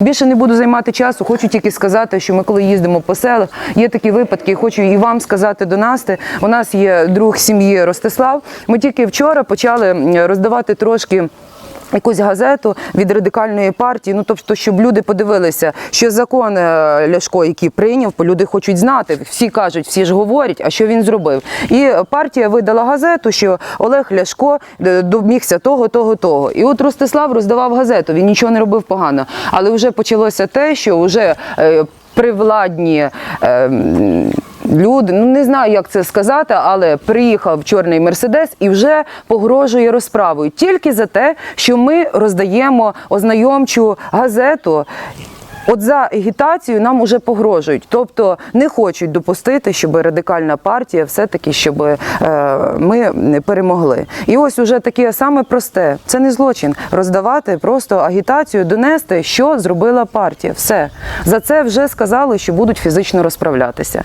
Більше не буду займати часу, хочу тільки сказати, що ми коли їздимо по селах, є такі випадки, хочу і вам сказати до Насти. У нас є друг сім'ї Ростислав. Ми тільки вчора почали роздавати трошки. Якусь газету від радикальної партії, ну тобто, щоб люди подивилися, що закон е, Ляшко, який прийняв, люди хочуть знати. Всі кажуть, всі ж говорять, а що він зробив. І партія видала газету, що Олег Ляшко е, домігся того, того, того. І от Ростислав роздавав газету. Він нічого не робив погано. Але вже почалося те, що вже е, привладні. Е, Люди, ну не знаю, як це сказати, але приїхав чорний мерседес і вже погрожує розправою тільки за те, що ми роздаємо ознайомчу газету. От за агітацію нам уже погрожують, тобто не хочуть допустити, щоб радикальна партія все-таки щоб е, ми перемогли. І ось уже таке саме просте. Це не злочин роздавати просто агітацію, донести, що зробила партія. Все за це вже сказали, що будуть фізично розправлятися.